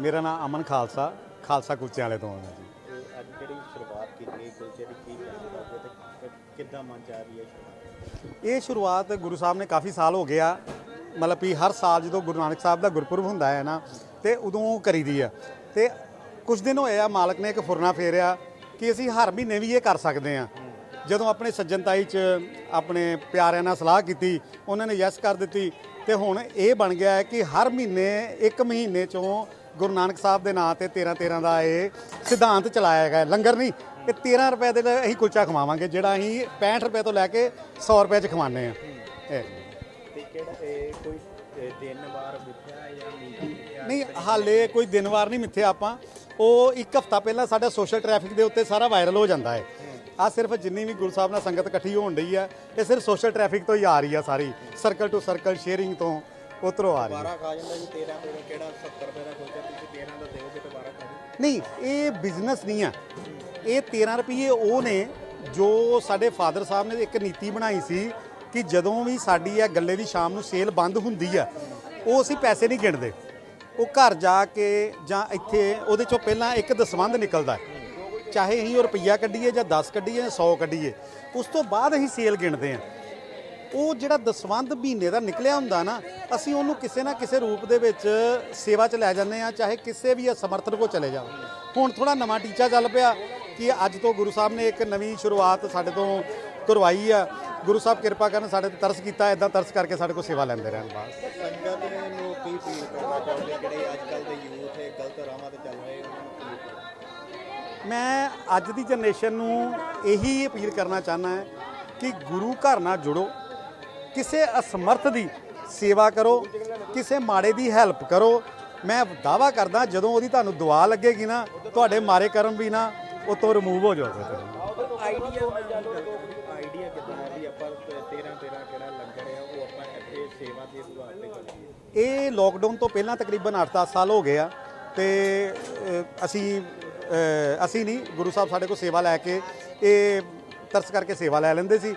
ਮੇਰਾ ਨਾਮ ਅਮਨ ਖਾਲਸਾ ਖਾਲਸਾ ਕੁਲਚੇ ਵਾਲੇ ਤੋਂ ਹਾਂ ਜੀ। ਅੱਜ ਜਿਹੜੀ ਸ਼ੁਰੂਆਤ ਕੀਤੀ ਗਈ ਕੁਲਚੇ ਦੀ ਕੀ ਚਾਹੋਗੇ ਤੇ ਕਿੱਦਾਂ ਮਨ ਚ ਆ ਰਹੀ ਹੈ ਸ਼ੁਰੂਆਤ? ਇਹ ਸ਼ੁਰੂਆਤ ਗੁਰੂ ਸਾਹਿਬ ਨੇ ਕਾਫੀ ਸਾਲ ਹੋ ਗਿਆ ਮਤਲਬ ਵੀ ਹਰ ਸਾਲ ਜਦੋਂ ਗੁਰੂ ਨਾਨਕ ਸਾਹਿਬ ਦਾ ਗੁਰਪੁਰਬ ਹੁੰਦਾ ਹੈ ਨਾ ਤੇ ਉਦੋਂ ਕਰੀਦੀ ਆ। ਤੇ ਕੁਝ ਦਿਨ ਹੋਏ ਆ ਮਾਲਕ ਨੇ ਇੱਕ ਫੁਰਨਾ ਫੇਰਿਆ ਕਿ ਅਸੀਂ ਹਰ ਮਹੀਨੇ ਵੀ ਇਹ ਕਰ ਸਕਦੇ ਆ ਜਦੋਂ ਆਪਣੇ ਸੱਜਣਤਾਈ ਚ ਆਪਣੇ ਪਿਆਰਿਆਂ ਨਾਲ ਸਲਾਹ ਕੀਤੀ ਉਹਨਾਂ ਨੇ ਯੈਸ ਕਰ ਦਿੱਤੀ ਤੇ ਹੁਣ ਇਹ ਬਣ ਗਿਆ ਹੈ ਕਿ ਹਰ ਮਹੀਨੇ ਇੱਕ ਮਹੀਨੇ ਚੋਂ ਗੁਰੂ ਨਾਨਕ ਸਾਹਿਬ ਦੇ ਨਾਂ ਤੇ 13 13 ਦਾ ਇਹ ਸਿਧਾਂਤ ਚਲਾਇਆ ਗਿਆ ਹੈ। ਲੰਗਰ ਨਹੀਂ ਇਹ 13 ਰੁਪਏ ਦੇ ਲਈ ਅਸੀਂ ਕੁਲਚਾ ਖਵਾਵਾਂਗੇ ਜਿਹੜਾ ਅਸੀਂ 65 ਰੁਪਏ ਤੋਂ ਲੈ ਕੇ 100 ਰੁਪਏ ਚ ਖਵਾਉਂਦੇ ਆ ਇਹ। ਤੇ ਕਿਹੜਾ ਇਹ ਕੋਈ ਦਿਨ ਵਾਰ ਮਿੱਥਿਆ ਹੈ ਜਾਂ ਮਿੱਥਿਆ ਨਹੀਂ ਹਾਲੇ ਕੋਈ ਦਿਨਵਾਰ ਨਹੀਂ ਮਿੱਥੇ ਆਪਾਂ। ਉਹ ਇੱਕ ਹਫਤਾ ਪਹਿਲਾਂ ਸਾਡਾ ਸੋਸ਼ਲ ਟ੍ਰੈਫਿਕ ਦੇ ਉੱਤੇ ਸਾਰਾ ਵਾਇਰਲ ਹੋ ਜਾਂਦਾ ਹੈ। ਆ ਸਿਰਫ ਜਿੰਨੀ ਵੀ ਗੁਰੂ ਸਾਹਿਬ ਨਾਲ ਸੰਗਤ ਇਕੱਠੀ ਹੋਣ ਡਈ ਆ ਇਹ ਸਿਰਫ ਸੋਸ਼ਲ ਟ੍ਰੈਫਿਕ ਤੋਂ ਹੀ ਆ ਰਹੀ ਆ ਸਾਰੀ। ਸਰਕਲ ਟੂ ਸਰਕਲ ਸ਼ੇਅਰਿੰਗ ਤੋਂ। ਉਧਰੋਂ ਆ ਰਹੀ ਹੈ। ਖਾ ਜਾਂਦਾ ਜੀ 13 13 ਕਿਹੜਾ 70 ਰੁਪਏ ਦਾ ਕੁਲਚਾ ਤੁਸੀਂ 13 ਦਾ ਦਿਓਗੇ ਦੁਬਾਰਾ ਖਾ ਜੀ ਨਹੀਂ ਇਹ ਬਿਜ਼ਨਸ ਨਹੀਂ ਆ। ਇਹ 13 ਰੁਪਏ ਉਹ ਨੇ ਜੋ ਸਾਡੇ ਫਾਦਰ ਸਾਹਿਬ ਨੇ ਇੱਕ ਨੀਤੀ ਬਣਾਈ ਸੀ ਕਿ ਜਦੋਂ ਵੀ ਸਾਡੀ ਇਹ ਗੱਲੇ ਦੀ ਸ਼ਾਮ ਨੂੰ ਸੇਲ ਬੰਦ ਹੁੰਦੀ ਆ ਉਹ ਅਸੀਂ ਪੈਸੇ ਨਹੀਂ ਗਿਣਦੇ। ਉਹ ਘਰ ਜਾ ਕੇ ਜਾਂ ਇੱਥੇ ਉਹਦੇ ਚੋਂ ਪਹਿਲਾਂ ਇੱਕ ਦਸਵੰਧ ਨਿਕਲਦਾ ਚਾਹੇ ਅਸੀਂ ਉਹ ਰੁਪਈਆ ਕੱਢੀਏ ਜਾਂ 10 ਕੱਢੀਏ ਜਾਂ 100 ਕੱਢੀਏ ਉਸ ਤੋਂ ਬਾਅਦ ਅਸੀਂ ਸੇਲ ਗਿਣਦੇ ਆ ਉਹ ਜਿਹੜਾ ਦਸਵੰਧ ਮਹੀਨੇ ਦਾ ਨਿਕਲਿਆ ਹੁੰਦਾ ਨਾ ਅਸੀਂ ਉਹਨੂੰ ਕਿਸੇ ਨਾ ਕਿਸੇ ਰੂਪ ਦੇ ਵਿੱਚ ਸੇਵਾ 'ਚ ਲੈ ਜਾਂਦੇ ਆ ਚਾਹੇ ਕਿਸੇ ਵੀ ਸਮਰਥਨ ਕੋ ਚਲੇ ਜਾਓ। ਹੁਣ ਥੋੜਾ ਨਵਾਂ ਟੀਚਾ ਚੱਲ ਪਿਆ ਕਿ ਅੱਜ ਤੋਂ ਗੁਰੂ ਸਾਹਿਬ ਨੇ ਇੱਕ ਨਵੀਂ ਸ਼ੁਰੂਆਤ ਸਾਡੇ ਤੋਂ ਕਰਵਾਈ ਆ। ਗੁਰੂ ਸਾਹਿਬ ਕਿਰਪਾ ਕਰਨ ਸਾਡੇ ਤੇ ਤਰਸ ਕੀਤਾ ਇਦਾਂ ਤਰਸ ਕਰਕੇ ਸਾਡੇ ਕੋਲ ਸੇਵਾ ਲੈਂਦੇ ਰਹਿਣ ਬਸ। ਸੰਗਤ ਨੂੰ ਕੀ ਫੀਲ ਕਰਨਾ ਚਾਹੋਗੇ? ਜਿਹੜੇ ਅੱਜ ਕੱਲ ਦੇ ਯੂਥ ਹੈ ਗਲਤ ਰਾਹਾਂ ਤੇ ਚੱਲ ਰਹੇ? ਮੈਂ ਅੱਜ ਦੀ ਜਨਰੇਸ਼ਨ ਨੂੰ ਇਹੀ ਅਪੀਲ ਕਰਨਾ ਚਾਹੁੰਦਾ ਹਾਂ ਕਿ ਗੁਰੂ ਘਰ ਨਾਲ ਜੁੜੋ। ਕਿਸੇ ਅਸਮਰਥ ਦੀ ਸੇਵਾ ਕਰੋ ਕਿਸੇ ਮਾੜੇ ਦੀ ਹੈਲਪ ਕਰੋ। ਮੈਂ ਦਾਵਾ ਕਰਦਾ ਜਦੋਂ ਉਹਦੀ ਤੁਹਾਨੂੰ ਦੁਆ ਲੱਗੇਗੀ ਨਾ ਤੁਹਾਡੇ ਮਾਰੇ ਕਰਮ ਵੀ ਨਾ ਉਹ ਤੋਂ ਰਿਮੂਵ ਹੋ ਜਾਓਗੇ ਆਈਡੀਆ ਆਈਡੀਆ ਕਿਦਾਂ ਹੈ ਵੀ ਆਪਾਂ 13 13 ਕਿਹੜਾ ਲੰਗਰ ਹੈ ਉਹ ਆਪਾਂ ਇੱਥੇ ਸੇਵਾ ਦੇ ਸੁਭਾਅ ਤੇ ਕਰੀਏ ਇਹ ਲੋਕਡਾਊਨ ਤੋਂ ਪਹਿਲਾਂ ਤਕਰੀਬਨ 8-10 ਸਾਲ ਹੋ ਗਏ ਆ ਤੇ ਅਸੀਂ ਅਸੀਂ ਨਹੀਂ ਗੁਰੂ ਸਾਹਿਬ ਸਾਡੇ ਕੋਲ ਸੇਵਾ ਲੈ ਕੇ ਇਹ ਤਰਸ ਕਰਕੇ ਸੇਵਾ ਲੈ ਲੈਂਦੇ ਸੀ।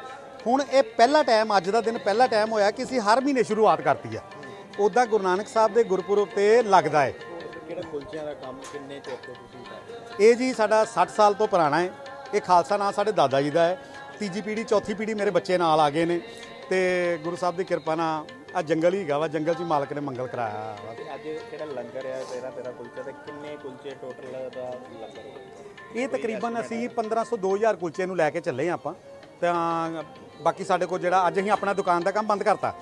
ਹੁਣ ਇਹ ਪਹਿਲਾ ਟਾਈਮ ਅੱਜ ਦਾ ਦਿਨ ਪਹਿਲਾ ਟਾਈਮ ਹੋਇਆ ਕਿ ਅਸੀਂ ਹਰ ਮਹੀਨੇ ਸ਼ੁਰੂਆਤ ਕਰਤੀ ਆ। ਉੱਦਾਂ ਗੁਰੂ ਨਾਨਕ ਸਾਹਿਬ ਦੇ ਗੁਰਪੁਰਬ ਤੇ ਲੱਗਦਾ ਹੈ ਕਿਹੜਾ ਕੁਲਚਿਆਂ ਦਾ ਕੰਮ ਕਿੰਨੇ ਚਿਰ ਤੋਂ ਤੁਸੀਂ ਕਰ? ਇਹ ਜੀ ਸਾਡਾ 60 ਸਾਲ ਤੋਂ ਪੁਰਾਣਾ ਹੈ ਇਹ ਖਾਲਸਾ ਨਾਂ ਸਾਡੇ ਦਾਦਾ ਜੀ ਦਾ ਹੈ ਤੀਜੀ ਪੀੜ੍ਹੀ ਚੌਥੀ ਪੀੜ੍ਹੀ ਮੇਰੇ ਬੱਚੇ ਨਾਲ ਆ ਗਏ ਨੇ। ਤੇ ਗੁਰੂ ਸਾਹਿਬ ਦੀ ਕਿਰਪਾ ਨਾਲ ਆ ਜੰਗਲ ਹੀ ਹੈਗਾ ਵਾ। ਜੰਗਲ 'ਚ ਹੀ ਮਾਲਕ ਨੇ ਮੰਗਲ ਕਰਾਇਆ ਵਾ। ਅੱਜ ਕਿਹੜਾ ਲੰਗਰ ਹੈ 13 13 ਕੁਲਚੇ ਤੇ ਕਿੰਨੇ ਕੁਲਚੇ ਟੋਟਲ ਦਾ ਲੰਗਰ? ਇਹ ਤਕਰੀਬਨ ਅਸੀਂ 1500 2000 ਕੁਲਚੇ ਨੂੰ ਲੈ ਕੇ ਚੱਲੇ ਆਪਾਂ। ਤਾਂ ਬਾਕੀ ਸਾਡੇ ਕੋਲ ਜਿਹੜਾ ਅੱਜ ਅਸੀਂ ਆਪਣਾ ਦੁਕਾਨ ਦਾ ਕੰਮ ਬੰਦ ਕਰਤਾ।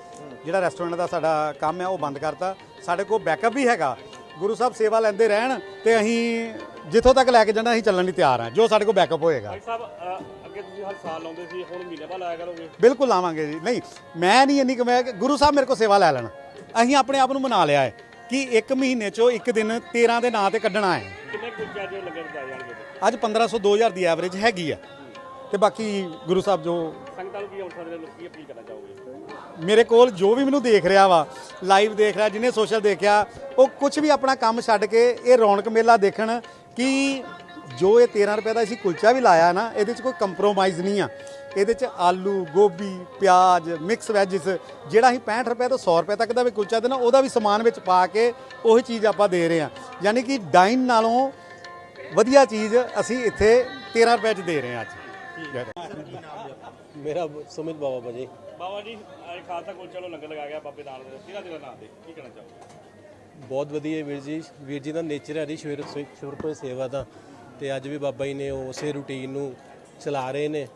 ਜਿਹੜਾ ਰੈਸਟੋਰੈਂਟ ਦਾ ਸਾਡਾ ਕੰਮ ਹੈ ਉਹ ਬੰਦ ਕਰਤਾ। ਸਾਡੇ ਕੋਲ ਬੈਕਅਪ ਵੀ ਹੈਗਾ। ਗੁਰੂ ਸਾਹਿਬ ਸੇਵਾ ਲੈਂਦੇ ਰਹਿਣ ਤੇ ਅਸੀਂ ਜਿੱਥੋਂ ਤੱਕ ਲੈ ਕੇ ਜਾਣਾ ਅਸੀਂ ਚੱਲਣ ਲਈ ਤਿਆਰ ਹਾਂ। ਜੋ ਸਾਡੇ ਕੋਲ ਬੈਕਅਪ ਹੋਏਗਾ। ਭਾਈ ਸਾਹਿਬ ਅ, ਅੱਗੇ ਤੁਸੀਂ ਹਰ ਸਾਲ ਲਾਉਂਦੇ ਸੀ ਹੁਣ ਮਹੀਨੇ ਬਾਅਦ ਲਾਇਆ ਕਰੋਗੇ? ਬਿਲਕੁਲ ਲਾਵਾਂਗੇ ਜੀ। ਨਹੀਂ ਮੈਂ ਨਹੀਂ ਇੰਨੀ ਕਮਾਇਆ ਕਿ ਗੁਰੂ ਸਾਹਿਬ ਮੇਰੇ ਕੋਲ ਸੇਵਾ ਲੈ ਲੈਣ। ਅਸੀਂ ਆਪਣੇ ਆਪ ਨੂੰ ਮਨਾ ਲਿਆ ਹੈ ਕਿ ਇੱਕ ਮਹੀਨੇ ਚੋਂ ਇੱਕ ਦਿਨ 13 ਦੇ ਨਾਂ ਤੇ ਕੱਢਣਾ ਹੈ। ਕਿੰਨੇ ਕੁਲਚੇ ਅੱਜ ਲੰਗਰ ਦਾ ਜਾਣਗੇ? ਅੱਜ 1500 2000 ਦੀ ਐਵਰੇਜ ਹੈਗੀ ਆ। ਤੇ ਬਾਕੀ ਗੁਰੂ ਸਾਹਿਬ ਜੋ ਸੰਗਤਾਂ ਨੂੰ ਕੀ ਹੁਣ ਸਾਡੇ ਲੋਕ ਅਪੀਲ ਕਰਨਾ ਚਾਹੋਗੇ? ਮੇਰੇ ਕੋਲ ਜੋ ਵੀ ਮੈਨੂੰ ਦੇਖ ਰਿਹਾ ਵਾ ਲਾਈਵ ਦੇਖ ਰਿਹਾ ਜਿਹਨੇ ਸੋਸ਼ਲ ਦੇਖਿਆ ਉਹ ਕੁਝ ਵੀ ਆਪਣਾ ਕੰਮ ਛੱਡ ਕੇ ਇਹ ਰੌਣਕ ਮੇਲਾ ਦੇਖਣ ਕਿ ਜੋ ਇਹ 13 ਰੁਪਏ ਦਾ ਅਸੀਂ ਕੁਲਚਾ ਵੀ ਲਾਇਆ ਨਾ ਇਹਦੇ 'ਚ ਕੋਈ ਕੰਪਰੋਮਾਈਜ਼ ਨਹੀਂ ਆ। ਇਹਦੇ 'ਚ ਆਲੂ ਗੋਭੀ ਪਿਆਜ਼ ਮਿਕਸ ਵੈਜਿਸ ਜਿਹੜਾ ਅਸੀਂ 65 ਰੁਪਏ ਤੋਂ 100 ਰੁਪਏ ਤੱਕ ਦਾ ਵੀ ਕੁਲਚਾ ਦੇਣਾ ਉਹਦਾ ਵੀ ਸਮਾਨ ਵਿੱਚ ਪਾ ਕੇ ਉਹੀ ਚੀਜ਼ ਆਪਾਂ ਦੇ ਰਹੇ ਹਾਂ ਯਾਨੀ ਕਿ ਡਾਈਨ ਨਾਲੋਂ ਵਧੀਆ ਚੀਜ਼ ਅਸੀਂ ਇੱਥੇ 13 ਰੁਪਏ 'ਚ ਦੇ ਰਹੇ ਹਾਂ ਅੱਜ। ਮੇਰਾ ਸੁਮਿਤ ਬਾਬਾ ਭਾਜੀ ਬਾਬਾ ਜੀ ਅੱਜ ਖਾਲਸਾ ਕੁਲਚੇ ਵੱਲੋਂ ਲੰਗਰ ਲਗਾਇਆ ਗਿਆ ਬਾਬੇ ਨਾਲ ਦੇ ਕਿਹਦਾ ਦਿਨ ਨਾਮ ਦੇ ਕੀ ਕਹਿਣਾ ਚਾਹੋਗੇ? ਬਹੁਤ ਵਧੀਆ ਵੀਰ ਜੀ। ਵੀਰ ਜੀ ਦਾ ਨੇਚਰ ਹੈ ਜੀ ਸ਼ੁਰੂ ਤੋਂ ਸ਼ੁਰੂ ਤੋਂ ਸੇਵਾ ਦਾ। ਤੇ ਅੱਜ ਵੀ ਬਾਬਾ ਜੀ ਨੇ ਉਸੇ ਰੂਟੀਨ ਨੂੰ ਚਲਾ ਰਹੇ ਨੇ।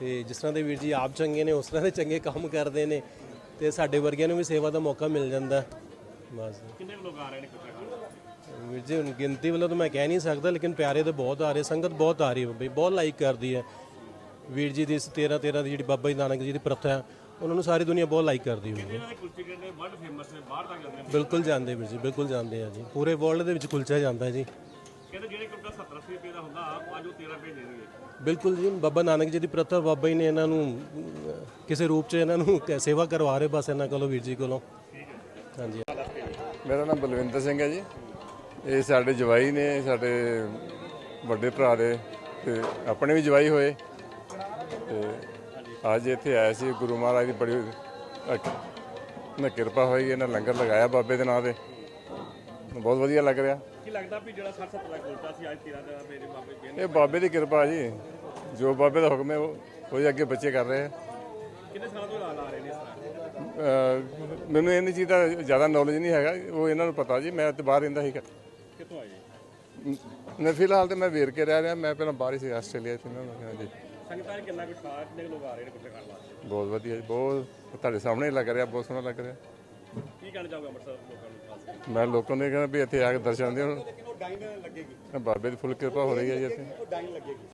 ਤੇ ਜਿਸ ਤਰ੍ਹਾਂ ਦੇ ਵੀਰ ਜੀ ਆਪ ਚੰਗੇ ਨੇ ਉਸ ਤਰ੍ਹਾਂ ਦੇ ਚੰਗੇ ਕੰਮ ਕਰਦੇ ਨੇ। ਤੇ ਸਾਡੇ ਵਰਗਿਆਂ ਨੂੰ ਵੀ ਸੇਵਾ ਦਾ ਮੌਕਾ ਮਿਲ ਜਾਂਦਾ। ਬਸ। ਕਿੰਨੇ ਲੋਕ ਆ ਰਹੇ ਨੇ ਖਾਣ ਵੀਰ ਜੀ ਹੁਣ ਗਿਣਤੀ ਵੱਲੋਂ ਤਾਂ ਮੈਂ ਕਹਿ ਨਹੀਂ ਸਕਦਾ ਲੇਕਿਨ ਪਿਆਰੇ ਤਾਂ ਬਹੁਤ ਆ ਰਹੇ ਸੰਗਤ ਬਹੁਤ ਆ ਰਹੀ ਹੈ ਬਈ ਬਹੁਤ ਲਾਈਕ ਕਰਦੀ ਹੈ। ਵੀਰ ਜੀ ਦੀ ਇਸ 13 13 ਦੀ ਜਿਹੜੀ ਬਾਬਾ ਜੀ ਨਾਨਕ ਜੀ ਦੀ ਪ੍ਰਥਾ ਹੈ ਉਹਨਾਂ ਨੂੰ ਸਾਰੀ ਦੁਨੀਆ ਬਹੁਤ ਲਾਈਕ ਕਰਦੀ ਹੋਈ ਹੈ ਇਹਨਾਂ ਦੇ ਕੁਲਚੇ ਕਿਹੜੇ ਵਰਲਡ ਫੇਮਸ ਨੇ ਬਾਹਰ ਤੱਕ ਜਾਂਦੇ ਨੇ। ਬਿਲਕੁਲ ਜਾਂਦੇ ਵੀਰ ਜੀ ਬਿਲਕੁਲ ਜਾਂਦੇ ਆ ਜੀ। ਪੂਰੇ ਵਰਲਡ ਦੇ ਵਿੱਚ ਕੁਲਚਾ ਜਾਂਦਾ ਹੈ ਜੀ। ਕਹਿੰਦੇ ਜਿਹੜੇ ਕੁਲਚਾ 70 80 ਰੁਪਏ ਦਾ ਹੁੰਦਾ ਅੱਜ ਉਹ 13 ਰੁਪਏ ਦੇ ਦੇਣਗੇ। ਬਿਲਕੁਲ ਜੀ ਬਾਬਾ ਨਾਨਕ ਜੀ ਦੀ ਪ੍ਰਥਾ ਬਾਬਾ ਜੀ ਨੇ ਇਹਨਾਂ ਨੂੰ ਕਿਸੇ ਰੂਪ 'ਚ ਇਹਨਾਂ ਨੂੰ ਸੇਵਾ ਕਰਵਾ ਰਹੇ ਬਸ ਇਹਨਾਂ ਕੋਲੋਂ ਵੀਰ ਜੀ ਕੋਲੋਂ। ਹਾਂਜੀ। ਮੇਰਾ ਨਾਮ ਬਲਵਿੰਦਰ ਸਿੰਘ ਹੈ ਜੀ। ਇਹ ਸਾਡੇ ਜਵਾਈ ਨੇ ਸਾਡੇ ਵੱਡੇ ਭਰਾ ਦੇ ਤੇ ਆਪਣੇ ਵੀ ਜਵਾਈ ਹੋਏ। ਤੇ ਅੱਜ ਇੱਥੇ ਆਇਆ ਸੀ ਗੁਰੂ ਮਹਾਰਾਜ ਦੀ ਬੜੀ ਨਾ ਕਿਰਪਾ ਹੋਈ ਇਹਨਾਂ ਲੰਗਰ ਲਗਾਇਆ ਬਾਬੇ ਦੇ ਨਾਂ ਤੇ। ਬਹੁਤ ਵਧੀਆ ਲੱਗ ਰਿਹਾ। ਕੀ ਲੱਗਦਾ ਵੀ ਜਿਹੜਾ 60 70 ਦਾ ਕੁਲਚਾ ਸੀ ਅੱਜ 13 ਦਿਨਾਂ ਮੇਰੇ ਬਾਬੇ ਜੀ ਇਹ ਬਾਬੇ ਦੀ ਕਿਰਪਾ ਜੀ। ਜੋ ਬਾਬੇ ਦਾ ਹੁਕਮ ਹੈ ਉਹ ਉਹਦੇ ਅੱਗੇ ਬੱਚੇ ਕਰ ਰਹੇ ਆ। ਕਿੰਨੇ ਸਾਲਾਂ ਤੋਂ ਲਾ ਲਾ ਰਹੇ ਨੇ ਮੈਨੂੰ ਇਹਨਾਂ ਚੀਜ਼ ਦਾ ਜ਼ਿਆਦਾ ਨੌਲੇਜ ਨਹੀਂ ਹੈਗਾ ਉਹ ਇਹਨਾਂ ਨੂੰ ਪਤਾ ਜੀ ਮੈਂ ਤੇ ਬਾਹਰ ਰਹਿੰਦਾ ਸੀ ਕਿੱਥੋਂ ਆਏ ਜੀ? ਮੈਂ ਫਿਲਹਾਲ ਤੇ ਮੈਂ ਵੇਰ ਕੇ ਰਹਿ ਰਿਹਾ ਮੈਂ ਪਹਿਲਾਂ ਬਾਹਰ ਹੀ ਸੀ ਆਸਟ੍ਰੇਲੀਆ ਚ ਨਾ ਹਾਂਜੀ ਸੰਗਤਾਂ ਨੇ ਕਿੰਨਾ ਕੁ ਕਿੰਨੇ ਕੁ ਲੋਕ ਆ ਰਹੇ ਨੇ ਕੁਲਚਾ ਖਾਣ ਵਾਸਤੇ? ਬਹੁਤ ਵਧੀਆ ਜੀ ਬਹੁਤ ਤੁਹਾਡੇ ਸਾਹਮਣੇ ਹੀ ਲੱਗ ਰਿਹਾ ਬਹੁਤ ਸੋਹਣਾ ਲੱਗ ਰਿਹਾ। ਕੀ ਕਹਿਣਾ ਚਾਹੋਗੇ ਅੰਮ੍ਰਿਤਸਰ ਲੋਕਾਂ ਨੂੰ ਖਾਸ ਕਰਕੇ? ਮੈਂ ਲੋਕਾਂ ਨੂੰ ਇਹ ਕਹਿੰਦਾ ਵੀ ਇੱਥੇ ਆ ਕੇ ਦਰਸ਼ਨ ਦਿਓ। ਉਹ ਡਾਈਨ ਲੱਗੇਗੀ। ਬਾਬੇ ਦੀ ਫੁੱਲ ਕਿਰਪਾ ਹੋ ਰਹੀ ਹੈ ਜੀ ਇੱਥੇ। ਉਹ ਡਾਈਨ ਲੱਗੇਗੀ।